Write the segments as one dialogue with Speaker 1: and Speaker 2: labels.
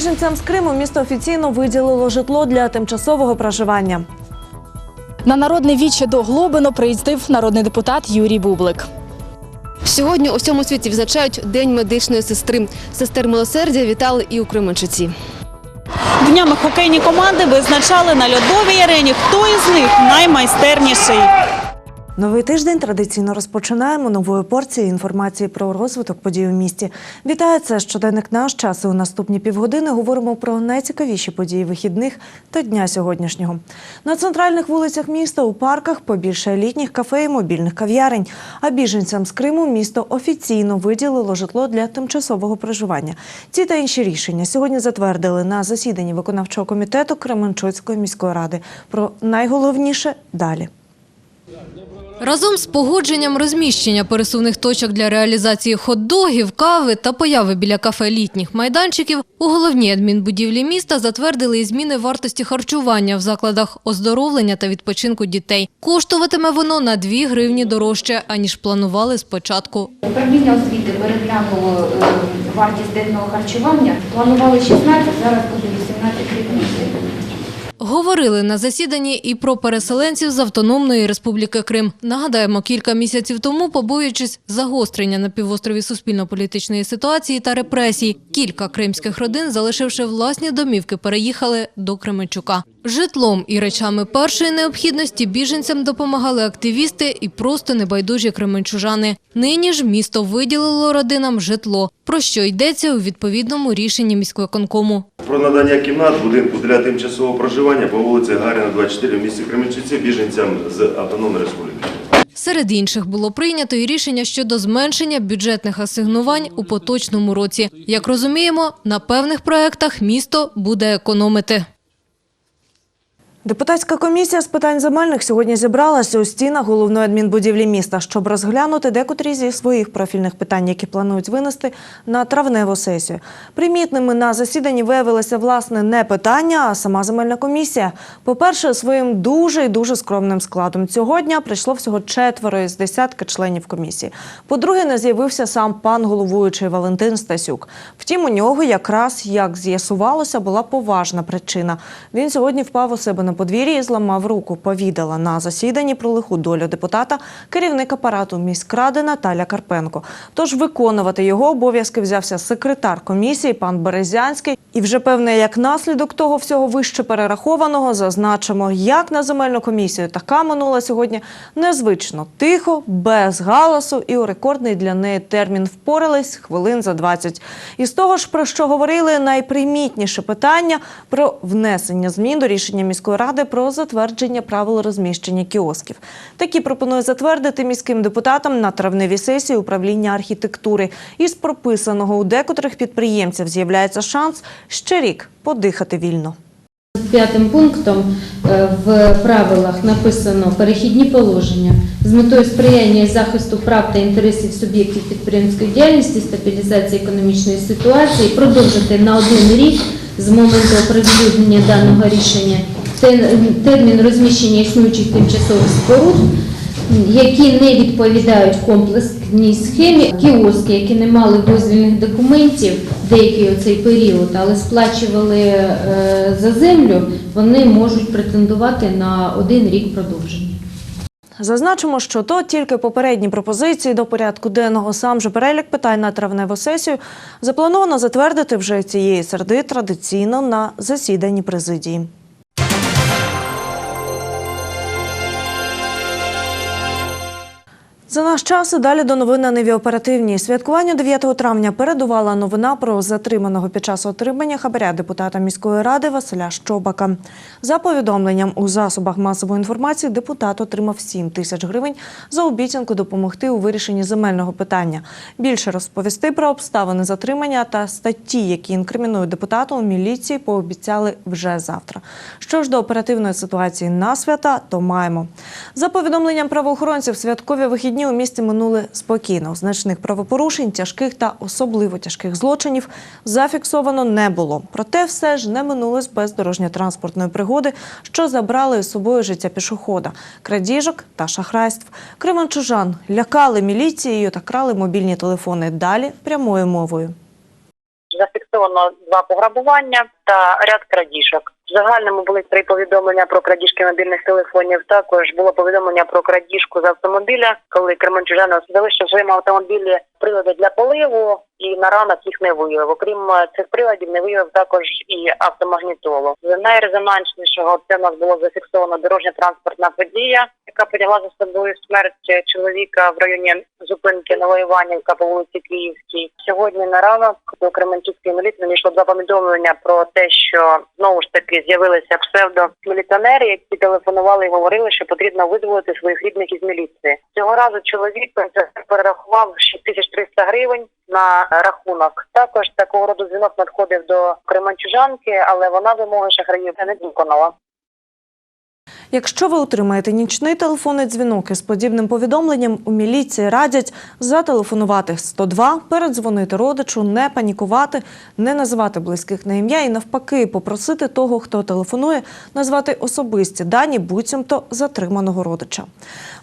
Speaker 1: Біженцям з Криму місто офіційно виділило житло для тимчасового проживання.
Speaker 2: На народне віче до Глобино приїздив народний депутат Юрій Бублик.
Speaker 3: Сьогодні у всьому світі відзначають День медичної сестри. Сестер милосердя вітали і у Кременчуці.
Speaker 4: Днями хокейні команди визначали на льодовій арені, хто із них наймайстерніший.
Speaker 1: Новий тиждень традиційно розпочинаємо новою порцією інформації про розвиток подій у місті. Вітаю, це щоденник наш час. І у наступні півгодини говоримо про найцікавіші події вихідних та дня сьогоднішнього. На центральних вулицях міста у парках побільше літніх кафе і мобільних кав'ярень. А біженцям з Криму місто офіційно виділило житло для тимчасового проживання. Ці та інші рішення сьогодні затвердили на засіданні виконавчого комітету Кременчуцької міської ради. Про найголовніше далі.
Speaker 5: Разом з погодженням розміщення пересувних точок для реалізації хот-догів, кави та появи біля кафе літніх майданчиків у головній адмінбудівлі міста затвердили і зміни вартості харчування в закладах оздоровлення та відпочинку дітей. Коштуватиме воно на 2 гривні дорожче, аніж планували спочатку.
Speaker 6: Управління освіти переглянуло е, вартість денного харчування. Планували 16, зараз буде 18 гривень.
Speaker 5: Говорили на засіданні і про переселенців з Автономної Республіки Крим. Нагадаємо, кілька місяців тому, побоюючись загострення на півострові суспільно-політичної ситуації та репресій, кілька кримських родин, залишивши власні домівки, переїхали до Кременчука. Житлом і речами першої необхідності біженцям допомагали активісти і просто небайдужі кременчужани. Нині ж місто виділило родинам житло, про що йдеться у відповідному рішенні міськвиконкому.
Speaker 7: Про надання кімнат будинку для тимчасового проживання по вулиці Гаріна, 24 в місті Кременчуці біженцям з Автономної Республіки.
Speaker 5: Серед інших було прийнято і рішення щодо зменшення бюджетних асигнувань у поточному році. Як розуміємо, на певних проектах місто буде економити.
Speaker 1: Депутатська комісія з питань земельних сьогодні зібралася у стінах головної адмінбудівлі міста, щоб розглянути декотрі зі своїх профільних питань, які планують винести на травневу сесію. Примітними на засіданні виявилися власне не питання, а сама земельна комісія. По-перше, своїм дуже і дуже скромним складом цього дня прийшло всього четверо із десятки членів комісії. По-друге, не з'явився сам пан головуючий Валентин Стасюк. Втім, у нього якраз як з'ясувалося, була поважна причина. Він сьогодні впав у себе на подвір'ї і зламав руку. Повідала на засіданні про лиху долю депутата керівник апарату міськради Наталя Карпенко. Тож виконувати його обов'язки взявся секретар комісії пан Березянський. І вже певне, як наслідок того всього вище перерахованого, зазначимо, як на земельну комісію така минула сьогодні незвично тихо, без галасу і у рекордний для неї термін впорались хвилин за 20. І з того ж про що говорили найпримітніше питання про внесення змін до рішення міської ради про затвердження правил розміщення кіосків. Такі пропонує затвердити міським депутатам на травневій сесії управління архітектури. Із прописаного у декотрих підприємців з'являється шанс ще рік подихати вільно.
Speaker 8: П'ятим пунктом е, в правилах написано перехідні положення з метою сприяння і захисту прав та інтересів суб'єктів підприємської діяльності, стабілізації економічної ситуації, продовжити на один рік з моменту оприлюднення даного рішення термін розміщення існуючих тимчасових споруд, які не відповідають комплексній схемі, кіоски, які не мали дозвільних документів деякий оцей період, але сплачували е, за землю, вони можуть претендувати на один рік продовження.
Speaker 1: Зазначимо, що то тільки попередні пропозиції до порядку денного. Сам же перелік питань на травневу сесію заплановано затвердити вже цієї середи традиційно на засіданні президії. За наш час і далі до новин на Ниві оперативній. Святкуванню 9 травня передувала новина про затриманого під час отримання хабаря депутата міської ради Василя Щобака. За повідомленням у засобах масової інформації, депутат отримав 7 тисяч гривень за обіцянку допомогти у вирішенні земельного питання. Більше розповісти про обставини затримання та статті, які інкримінують депутату у міліції, пообіцяли вже завтра. Що ж до оперативної ситуації на свята, то маємо. За повідомленням правоохоронців, святкові вихідні у місті минули спокійно. Значних правопорушень, тяжких та особливо тяжких злочинів зафіксовано не було. Проте все ж не минулось без дорожньо-транспортної пригоди, що забрали із собою життя пішохода, крадіжок та шахрайств. Кременчужан лякали міліцією та крали мобільні телефони. Далі прямою мовою.
Speaker 9: зафіксовано два пограбування та ряд крадіжок. В загальному були три повідомлення про крадіжки мобільних телефонів. Також було повідомлення про крадіжку з автомобіля, коли Кременчужани залишив в своєму автомобілі прилади для поливу і на ранок їх не виявив. Окрім е, цих приладів, не виявив також і автомагнітолу. З найрезонанснішого це в нас було зафіксовано дорожня транспортна подія, яка потягла за собою смерть чоловіка в районі зупинки Новоіванівка по вулиці Київській. Сьогодні на ранок до Кременчуцької міліції надійшло два повідомлення про те, що знову ж таки з'явилися псевдоміліціонери, які телефонували і говорили, що потрібно визволити своїх рідних із міліції. Цього разу чоловік перерахував 6300 гривень на рахунок. Також такого роду дзвінок надходив до Кременчужанки, але вона вимоги шахраїв не виконала.
Speaker 1: Якщо ви отримаєте нічний телефонний дзвінок із подібним повідомленням, у міліції радять зателефонувати 102, передзвонити родичу, не панікувати, не називати близьких на ім'я і навпаки попросити того, хто телефонує, назвати особисті дані буцімто затриманого родича.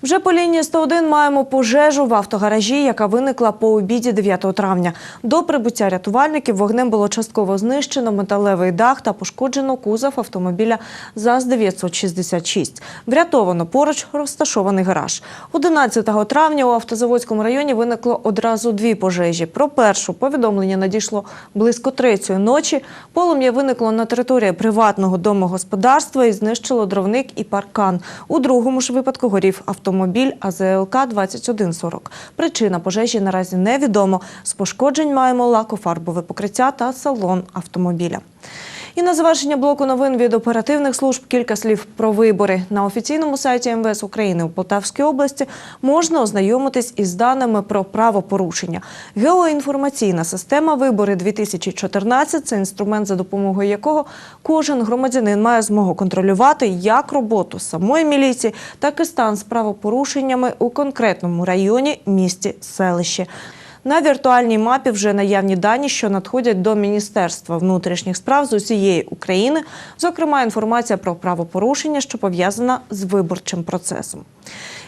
Speaker 1: Вже по лінії 101 маємо пожежу в автогаражі, яка виникла по обіді 9 травня. До прибуття рятувальників вогнем було частково знищено металевий дах та пошкоджено кузов автомобіля ЗАЗ-966. Врятовано поруч розташований гараж. 11 травня у автозаводському районі виникло одразу дві пожежі. Про першу повідомлення надійшло близько третьої ночі. Полум'я виникло на території приватного домогосподарства і знищило дровник і паркан. У другому ж випадку горів автомобіль АЗЛК 2140. Причина пожежі наразі невідомо. З пошкоджень маємо лакофарбове покриття та салон автомобіля. І на завершення блоку новин від оперативних служб кілька слів про вибори. На офіційному сайті МВС України у Полтавській області можна ознайомитись із даними про правопорушення. Геоінформаційна система вибори 2014 – це інструмент, за допомогою якого кожен громадянин має змогу контролювати як роботу самої міліції, так і стан з правопорушеннями у конкретному районі, місті, селищі. На віртуальній мапі вже наявні дані, що надходять до Міністерства внутрішніх справ з усієї України, зокрема інформація про правопорушення, що пов'язана з виборчим процесом.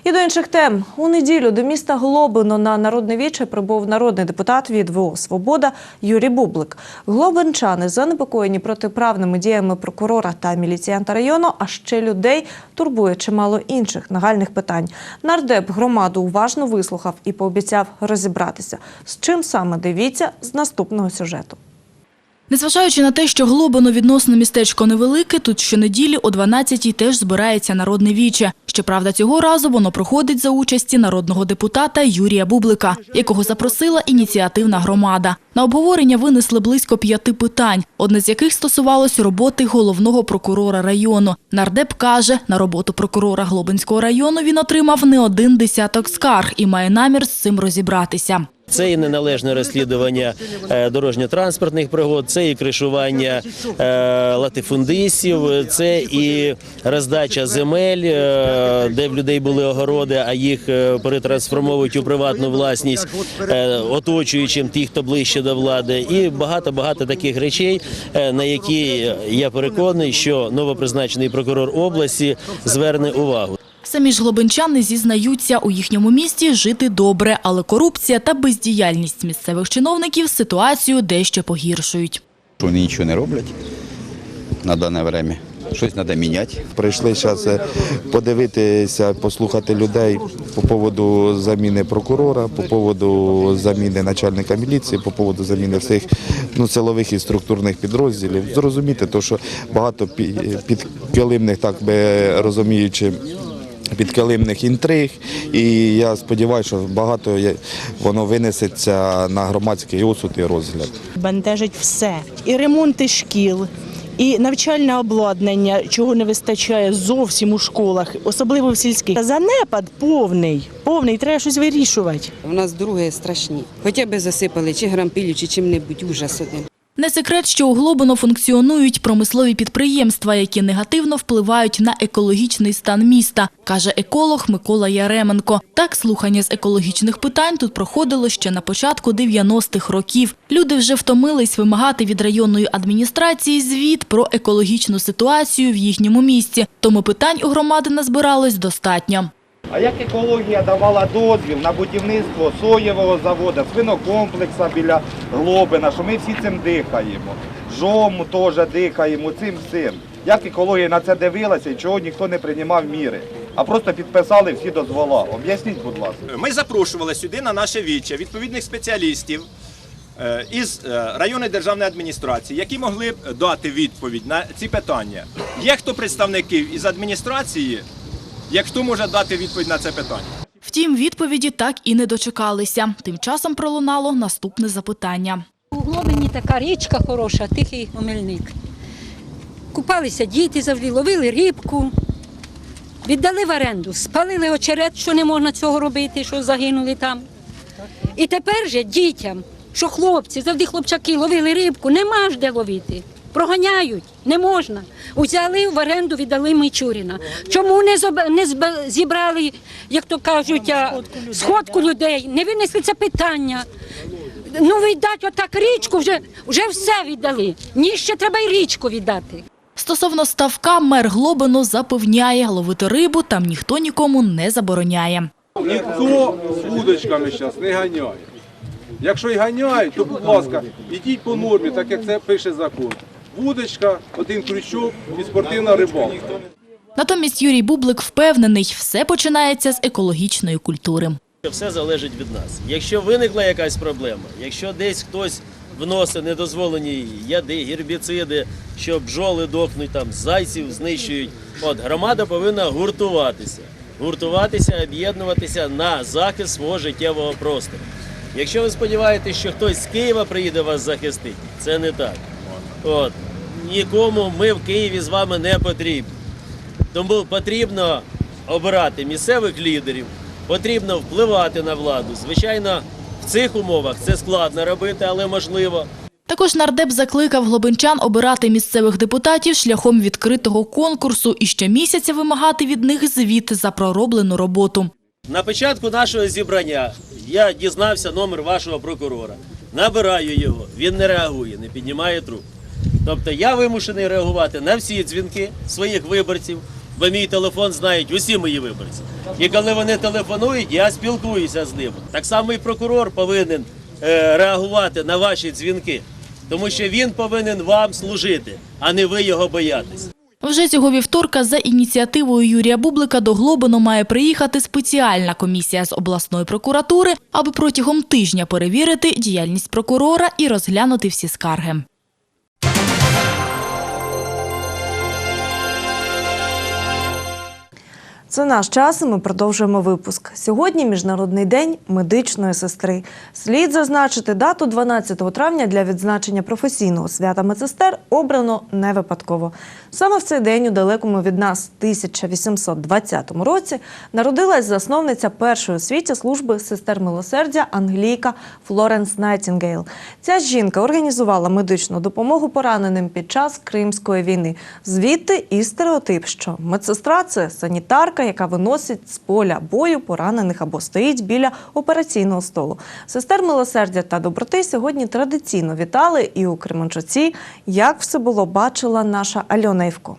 Speaker 1: І до інших тем у неділю до міста Глобино на народне віче прибув народний депутат від ВО Свобода Юрій Бублик. Глобинчани занепокоєні протиправними діями прокурора та міліціянта району, а ще людей турбує чимало інших нагальних питань. Нардеп громаду уважно вислухав і пообіцяв розібратися. З чим саме дивіться з наступного сюжету.
Speaker 2: Незважаючи на те, що Глобино відносно містечко невелике, тут щонеділі о 12-й теж збирається народне віче. Щоправда, цього разу воно проходить за участі народного депутата Юрія Бублика, якого запросила ініціативна громада. На обговорення винесли близько п'яти питань, одне з яких стосувалось роботи головного прокурора району. Нардеп каже, на роботу прокурора Глобинського району він отримав не один десяток скарг і має намір з цим розібратися.
Speaker 10: Це і неналежне розслідування е, дорожньо-транспортних пригод, це і кришування е, латифундистів, це і роздача земель, е, де в людей були огороди, а їх перетрансформовують у приватну власність, оточуючим тих, хто ближче до влади, і багато багато таких речей, на які я переконаний, що новопризначений прокурор області зверне увагу.
Speaker 2: Самі ж глобинчани зізнаються, у їхньому місті жити добре, але корупція та бездіяльність місцевих чиновників ситуацію дещо погіршують.
Speaker 11: Вони нічого не роблять на дане время. Щось треба міняти. Прийшли зараз подивитися, послухати людей по поводу заміни прокурора, по поводу заміни начальника міліції, по поводу заміни всіх ну, силових і структурних підрозділів. Зрозуміти, то, що багато пі- підкилимних, так би розуміючи, підкилимних інтриг. І я сподіваюся, що багато воно винесеться на громадський осуд і розгляд.
Speaker 12: бентежить все. І ремонти шкіл, і навчальне обладнання, чого не вистачає зовсім у школах, особливо в сільських. Занепад повний, повний, треба щось вирішувати.
Speaker 13: У нас друге страшні. Хоча б засипали чи грампілю, чи чим-небудь ужас один.
Speaker 2: Не секрет, що у Глобино функціонують промислові підприємства, які негативно впливають на екологічний стан міста, каже еколог Микола Яременко. Так, слухання з екологічних питань тут проходило ще на початку 90-х років. Люди вже втомились вимагати від районної адміністрації звіт про екологічну ситуацію в їхньому місті. Тому питань у громади назбиралось достатньо.
Speaker 14: А як екологія давала дозвіл на будівництво соєвого заводу, свинокомплексу біля Глобина, що ми всі цим дихаємо. Жому теж дихаємо, цим всім. Як екологія на це дивилася і чого ніхто не приймав міри, а просто підписали всі дозвола. Об'ясніть, будь ласка.
Speaker 15: Ми запрошували сюди на наше віче відповідних спеціалістів е, із е, районної державної адміністрації, які могли б дати відповідь на ці питання. Є хто представників із адміністрації, як хто може дати відповідь на це питання?
Speaker 2: Втім, відповіді так і не дочекалися. Тим часом пролунало наступне запитання.
Speaker 16: У Глобині така річка хороша, тихий омельник. Купалися діти завжди, ловили рибку, віддали в оренду, спалили очерет, що не можна цього робити, що загинули там. І тепер же дітям, що хлопці, завжди хлопчаки ловили рибку, нема ж де ловити. Проганяють, не можна. Взяли в оренду, віддали Мичуріна. Чому не, зоб- не зб- зібрали, як то кажуть, сходку людей, не винесли це питання. Ну, віддати отак річку, вже, вже все віддали. Ні, ще треба й річку віддати.
Speaker 2: Стосовно ставка, мер Глобино запевняє, ловити рибу там ніхто нікому не забороняє.
Speaker 17: Ніхто з вудочками зараз не ганяє. Якщо й ганяють, то, будь ласка, ідіть по нормі, так як це пише закон. Вудочка, один крючок і спортивна рибалка.
Speaker 2: Натомість Юрій Бублик впевнений, все починається з екологічної культури.
Speaker 10: Все залежить від нас. Якщо виникла якась проблема, якщо десь хтось вносить недозволені яди, гербіциди, що бджоли дохнуть, там зайців знищують, от громада повинна гуртуватися, гуртуватися, об'єднуватися на захист свого життєвого простору. Якщо ви сподіваєтесь, що хтось з Києва приїде вас захистити, це не так. От нікому ми в Києві з вами не потрібні. Тому потрібно обирати місцевих лідерів, потрібно впливати на владу. Звичайно, в цих умовах це складно робити, але можливо.
Speaker 2: Також нардеп закликав глобинчан обирати місцевих депутатів шляхом відкритого конкурсу і щомісяця вимагати від них звіт за пророблену роботу.
Speaker 10: На початку нашого зібрання я дізнався номер вашого прокурора. Набираю його, він не реагує, не піднімає трубку. Тобто я вимушений реагувати на всі дзвінки своїх виборців, бо мій телефон знають усі мої виборці. І коли вони телефонують, я спілкуюся з ними. Так само і прокурор повинен е, реагувати на ваші дзвінки, тому що він повинен вам служити, а не ви його боятись.
Speaker 2: Вже цього вівторка за ініціативою Юрія Бублика до Глобино має приїхати спеціальна комісія з обласної прокуратури, аби протягом тижня перевірити діяльність прокурора і розглянути всі скарги.
Speaker 1: Це наш час, і ми продовжуємо випуск. Сьогодні Міжнародний день медичної сестри. Слід зазначити дату 12 травня для відзначення професійного свята медсестер обрано не випадково. Саме в цей день, у далекому від нас 1820 році, народилась засновниця першої у світі служби сестер милосердя англійка Флоренс Найтінгейл. Ця жінка організувала медичну допомогу пораненим під час Кримської війни. Звідти і стереотип, що медсестра це санітарка, яка виносить з поля бою поранених або стоїть біля операційного столу. Сестер милосердя та доброти сьогодні традиційно вітали і у Кременчуці. Як все було, бачила наша Альона Івко.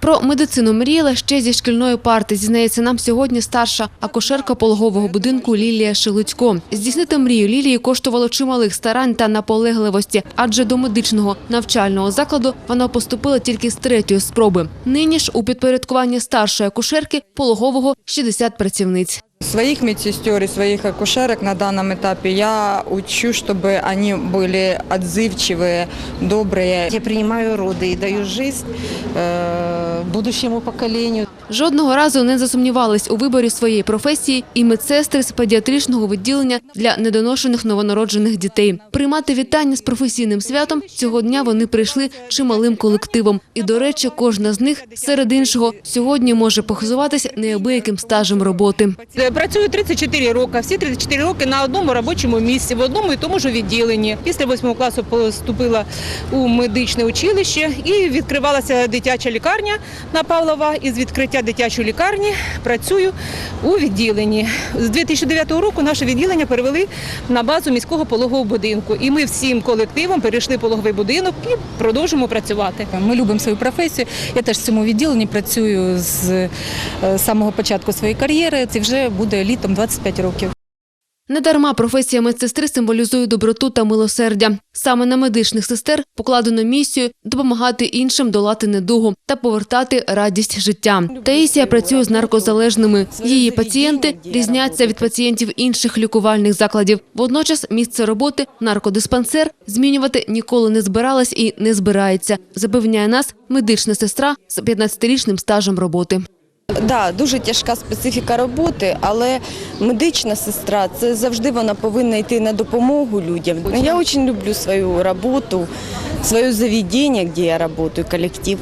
Speaker 3: Про медицину мріяла ще зі шкільної парти. Зізнається нам сьогодні старша акушерка пологового будинку Лілія Шилуцько. Здійснити мрію Лілії коштувало чималих старань та наполегливості, адже до медичного навчального закладу вона поступила тільки з третьої спроби. Нині ж у підпорядкуванні старшої акушерки пологового 60 працівниць.
Speaker 18: Своих медсестер и своих акушерок на данном этапе я учу, чтобы они были отзывчивые, добрые.
Speaker 19: Я принимаю роды и даю жизнь э, будущему поколению.
Speaker 3: Жодного разу не засумнівались у виборі своєї професії і медсестри з педіатричного відділення для недоношених новонароджених дітей. Приймати вітання з професійним святом цього дня вони прийшли чималим колективом. І, до речі, кожна з них серед іншого сьогодні може похизуватися неабияким стажем роботи.
Speaker 20: Працюю 34 роки, всі 34 роки на одному робочому місці, в одному і тому ж відділенні. Після 8 класу поступила у медичне училище і відкривалася дитяча лікарня на Павлова із відкриття відкриття дитячої лікарні працюю у відділенні. З 2009 року наше відділення перевели на базу міського пологового будинку. І ми всім колективом перейшли пологовий будинок і продовжимо працювати.
Speaker 21: Ми любимо свою професію. Я теж в цьому відділенні працюю з е, самого початку своєї кар'єри. Це вже буде літом 25 років.
Speaker 3: Недарма професія медсестри символізує доброту та милосердя. Саме на медичних сестер покладено місію допомагати іншим долати недугу та повертати радість життя. Таїсія працює з наркозалежними. Її пацієнти різняться від пацієнтів інших лікувальних закладів. Водночас місце роботи наркодиспансер змінювати ніколи не збиралась і не збирається. Запевняє нас медична сестра з 15-річним стажем роботи.
Speaker 22: Да, дуже тяжка специфіка роботи, але медична сестра це завжди вона повинна йти на допомогу людям. Я дуже люблю свою роботу, своє заведення, де я працюю, колектив.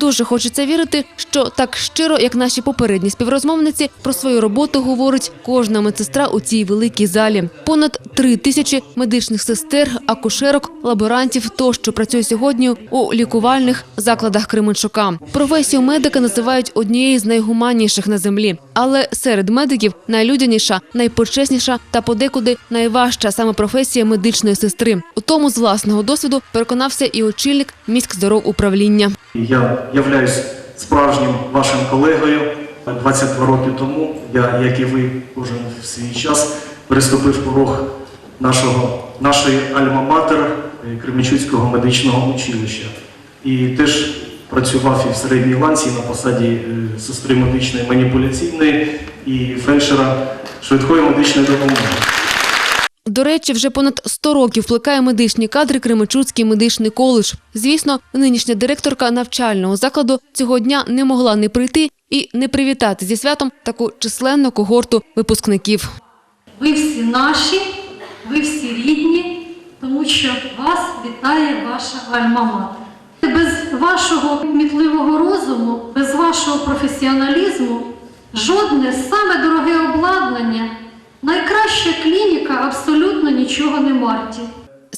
Speaker 3: Дуже хочеться вірити, що так щиро, як наші попередні співрозмовниці, про свою роботу говорить кожна медсестра у цій великій залі. Понад три тисячі медичних сестер, акушерок, лаборантів тощо працює сьогодні у лікувальних закладах Кременчука. Професію медика називають однією з найгуманніших на землі, але серед медиків найлюдяніша, найпочесніша та подекуди найважча саме професія медичної сестри. У тому з власного досвіду переконався і очільник міськздоровуправління.
Speaker 23: Я являюсь справжнім вашим колегою. 22 роки тому я, як і ви, кожен в свій час переступив порог нашого, нашої альма-матер е, Кременчуцького медичного училища. І теж працював і в середній ланці на посаді е, сестри медичної маніпуляційної і фельдшера швидкої медичної допомоги.
Speaker 3: До речі, вже понад 100 років плекає медичні кадри Кременчуцький медичний коледж. Звісно, нинішня директорка навчального закладу цього дня не могла не прийти і не привітати зі святом таку численну когорту випускників.
Speaker 24: Ви всі наші, ви всі рідні, тому що вас вітає ваша альма-матер. Без вашого кмітливого розуму, без вашого професіоналізму, жодне саме дороге обладнання, найкраща клініка абсолютно нічого не варті.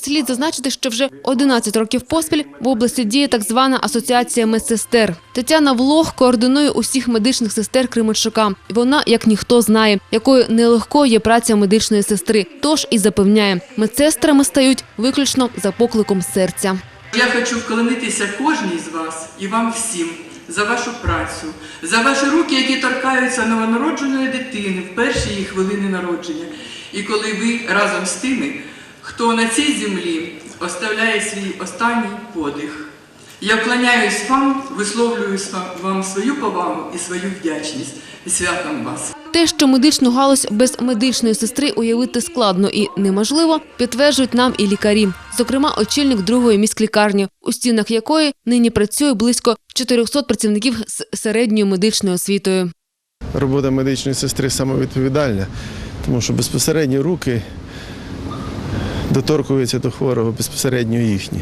Speaker 3: Слід зазначити, що вже 11 років поспіль в області діє так звана асоціація медсестер. Тетяна Влог координує усіх медичних сестер Кременчука. Вона, як ніхто, знає, якою нелегкою є праця медичної сестри. Тож і запевняє, медсестрами стають виключно за покликом серця.
Speaker 25: Я хочу вклонитися кожній з вас і вам всім за вашу працю, за ваші руки, які торкаються новонародженої дитини в перші її хвилини народження. І коли ви разом з тими, хто на цій землі оставляє свій останній подих. Я вклоняюсь вам, висловлюю вам свою повагу і свою вдячність і святом вас.
Speaker 3: Те, що медичну галузь без медичної сестри уявити складно і неможливо, підтверджують нам і лікарі. Зокрема, очільник другої міськлікарні, у стінах якої нині працює близько 400 працівників з середньою медичною освітою.
Speaker 26: Робота медичної сестри самовідповідальна, тому що безпосередньо руки доторкуються до хворого безпосередньо їхні.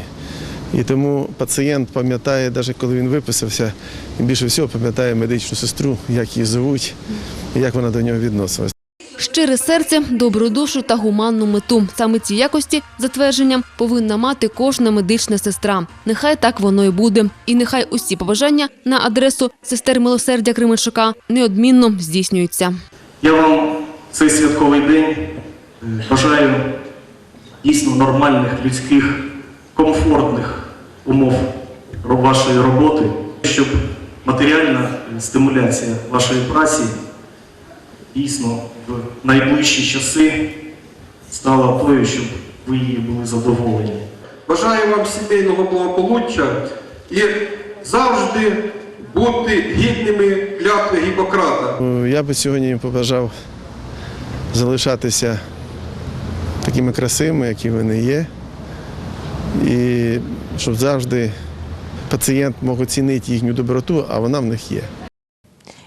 Speaker 26: І тому пацієнт пам'ятає, навіть коли він виписався, більше всього пам'ятає медичну сестру, як її звуть як вона до нього відносилась.
Speaker 3: Щире серце, добру душу та гуманну мету. Саме ці якості, за твердженням, повинна мати кожна медична сестра. Нехай так воно і буде. І нехай усі побажання на адресу сестер милосердя Кременчука неодмінно здійснюються.
Speaker 23: Я вам цей святковий день бажаю дійсно нормальних, людських, комфортних умов вашої роботи, щоб матеріальна е, стимуляція вашої праці дійсно в найближчі часи стала тою, щоб ви її були задоволені.
Speaker 17: Бажаю вам сімейного благополуччя і завжди бути гідними клятви Гіппократа.
Speaker 26: Ну, Я би сьогодні побажав залишатися такими красивими, які вони є, і щоб завжди пацієнт мог оцінити їхню доброту, а вона в них є.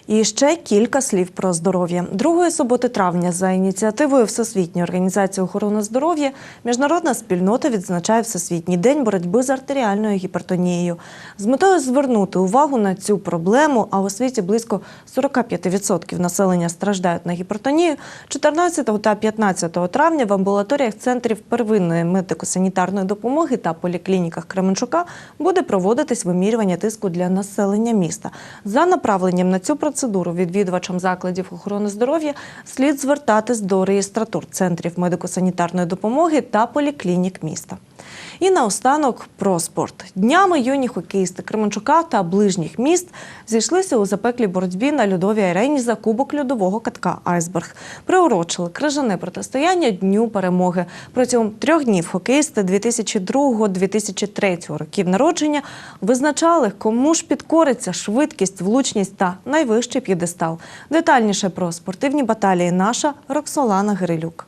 Speaker 1: І ще кілька слів про здоров'я. Другої суботи травня за ініціативою Всесвітньої організації охорони здоров'я міжнародна спільнота відзначає Всесвітній день боротьби з артеріальною гіпертонією. З метою звернути увагу на цю проблему, а у світі близько 45% населення страждають на гіпертонію, 14 та 15 травня в амбулаторіях центрів первинної медико-санітарної допомоги та поліклініках Кременчука буде проводитись вимірювання тиску для населення міста. За направленням на цю процедуру відвідувачам закладів охорони здоров'я слід звертатись до реєстратур центрів медико-санітарної допомоги та поліклінік міста. І наостанок про спорт. Днями юні хокеїсти Кременчука та ближніх міст зійшлися у запеклій боротьбі на льодовій арені за кубок льодового катка Айсберг. Приурочили крижане протистояння Дню перемоги. Протягом трьох днів хокеїсти 2002-2003 років народження визначали, кому ж підкориться швидкість, влучність та найвищий п'єдестал. Детальніше про спортивні баталії наша Роксолана Гирилюк.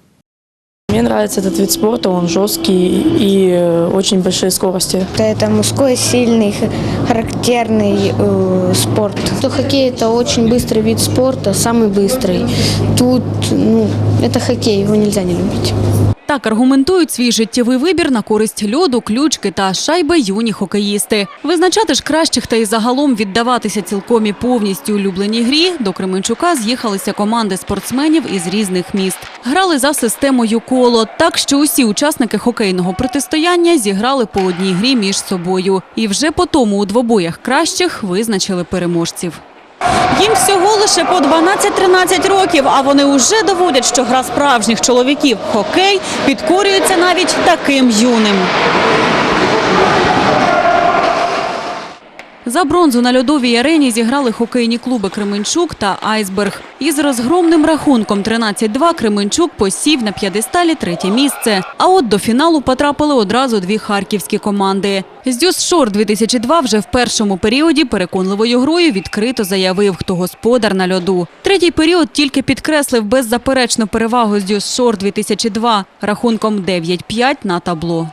Speaker 27: Мне нравится этот вид спорта, он жесткий и э, очень большие скорости.
Speaker 28: Это мужской, сильный, х- характерный э, спорт. То хоккей это очень быстрый вид спорта, самый быстрый. Тут, ну, это хоккей, его нельзя не любить.
Speaker 29: Так аргументують свій життєвий вибір на користь льоду, ключки та шайби юні хокеїсти. Визначати ж кращих та й загалом віддаватися цілком і повністю улюбленій грі до Кременчука з'їхалися команди спортсменів із різних міст. Грали за системою коло, так що усі учасники хокейного протистояння зіграли по одній грі між собою. І вже по тому у двобоях кращих визначили переможців. Їм всього лише по 12-13 років, а вони вже доводять, що гра справжніх чоловіків хокей підкорюється навіть таким юним. За бронзу на льодовій арені зіграли хокейні клуби Кременчук та Айсберг. Із розгромним рахунком 13-2 Кременчук посів на п'єдесталі третє місце. А от до фіналу потрапили одразу дві харківські команди. Здюс Шор 2002 вже в першому періоді переконливою грою відкрито заявив, хто господар на льоду. Третій період тільки підкреслив беззаперечну перевагу Здюс Шор 2002 рахунком 9-5 на табло.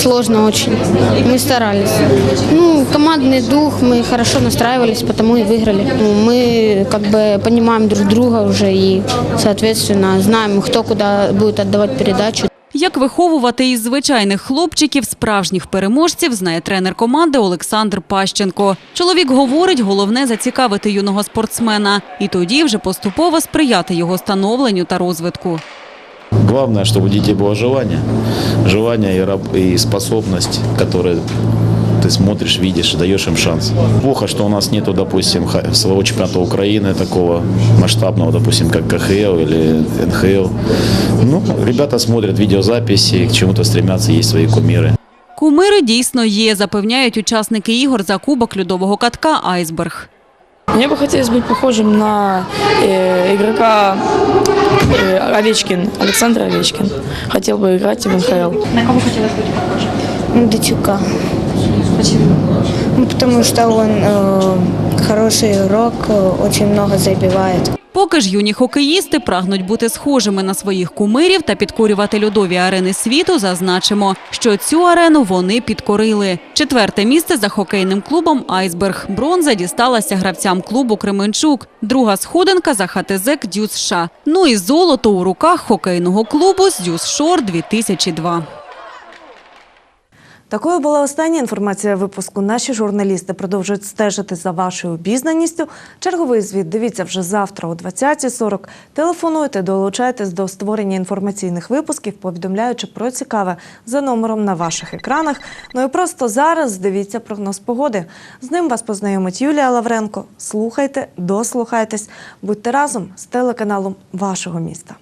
Speaker 28: Сложно очень. Мы старались. Ну, командный дух, мы хорошо настраивались, потому и выиграли. Ну, Мы как бы понимаем друг друга уже и, соответственно, знаем, кто куда будет отдавать передачу.
Speaker 29: Як виховувати із звичайних хлопчиків справжніх переможців, знає тренер команди Олександр Пащенко. Чоловік говорить, головне зацікавити юного спортсмена і тоді вже поступово сприяти його становленню та розвитку.
Speaker 30: Главное, чтобы у детей было желание. Желание и, раб- и способность, которые ты смотришь, видишь, даешь им шанс. Плохо, что у нас нету, допустим, ха- своего чемпионата Украины такого масштабного, допустим, как КХЛ или НХЛ. Ну, ребята смотрят видеозаписи, к чему-то стремятся, есть свои кумиры.
Speaker 29: Кумири дійсно є, запевняють учасники ігор за кубок льодового катка Айсберг.
Speaker 27: Мне бы хотелось быть похожим на э, игрока э, Овечкин, Александр Овечкин. Хотел бы играть в НХЛ.
Speaker 28: На кого хотелось быть похожим? Датюка. Почему? Ну, потому что он э, хороший игрок, э, очень много забивает.
Speaker 29: Поки ж юні хокеїсти прагнуть бути схожими на своїх кумирів та підкорювати льодові арени світу, зазначимо, що цю арену вони підкорили. Четверте місце за хокейним клубом Айсберг. Бронза дісталася гравцям клубу Кременчук. Друга сходинка за ХТЗ Дюс США. Ну і золото у руках хокейного клубу з Дюс Шор 2002.
Speaker 1: Такою була остання інформація випуску. Наші журналісти продовжують стежити за вашою обізнаністю. Черговий звіт дивіться вже завтра о 20.40. Телефонуйте, долучайтесь до створення інформаційних випусків, повідомляючи про цікаве за номером на ваших екранах. Ну і просто зараз дивіться прогноз погоди. З ним вас познайомить Юлія Лавренко. Слухайте, дослухайтесь, будьте разом з телеканалом вашого міста.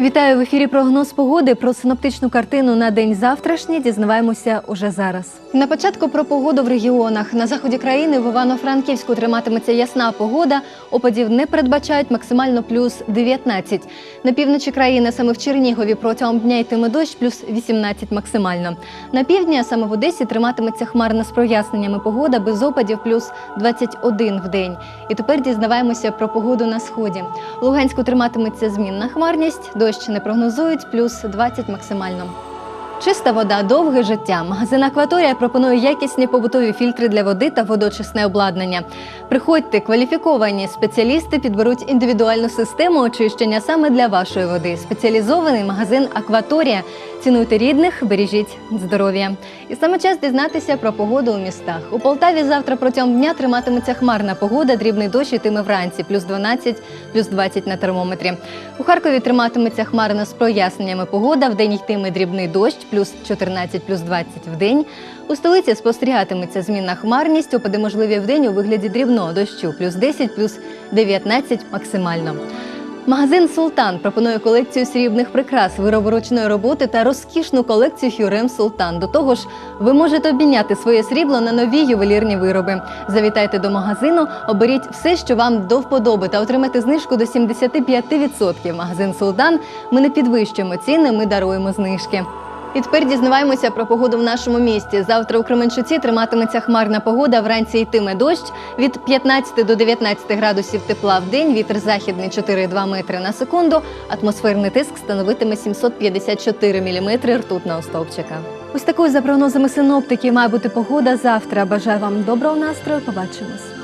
Speaker 31: Вітаю в ефірі. Прогноз погоди про синоптичну картину на день завтрашній. Дізнаємося уже зараз. На початку про погоду в регіонах на заході країни в Івано-Франківську триматиметься ясна погода. Опадів не передбачають максимально плюс 19. На півночі країни саме в Чернігові протягом дня йтиме дощ плюс 18 максимально. На півдні, саме в Одесі, триматиметься хмарна з проясненнями погода без опадів плюс 21 в день. І тепер дізнаваємося про погоду на сході. Луганську триматиметься змінна хмарність, дощ не прогнозують, плюс 20 максимально. Чиста вода, довге життя. Магазин Акваторія пропонує якісні побутові фільтри для води та водочисне обладнання. Приходьте, кваліфіковані спеціалісти підберуть індивідуальну систему очищення саме для вашої води. Спеціалізований магазин Акваторія. Цінуйте рідних, бережіть здоров'я. І саме час дізнатися про погоду у містах. У Полтаві завтра протягом дня триматиметься хмарна погода, дрібний дощ йтиме вранці, плюс 12, плюс 20 на термометрі. У Харкові триматиметься хмарна з проясненнями погода, вдень йтиме дрібний дощ, плюс 14, плюс 20 в день. У столиці спостерігатиметься змінна хмарність, опади можливі вдень у вигляді дрібного дощу, плюс 10, плюс 19 максимально. Магазин Султан пропонує колекцію срібних прикрас, вироби ручної роботи та розкішну колекцію Хюрем Султан. До того ж, ви можете обміняти своє срібло на нові ювелірні вироби. Завітайте до магазину, оберіть все, що вам до вподоби, та отримайте знижку до 75%. Магазин Султан. Ми не підвищуємо ціни, ми даруємо знижки. І тепер дізнаваємося про погоду в нашому місті. Завтра у Кременчуці триматиметься хмарна погода. Вранці йтиме дощ від 15 до 19 градусів тепла в день. Вітер західний 4,2 метри на секунду. Атмосферний тиск становитиме 754 міліметри ртутного стовпчика. Ось такою за прогнозами синоптиків має бути погода завтра. Бажаю вам доброго настрою. Побачимось.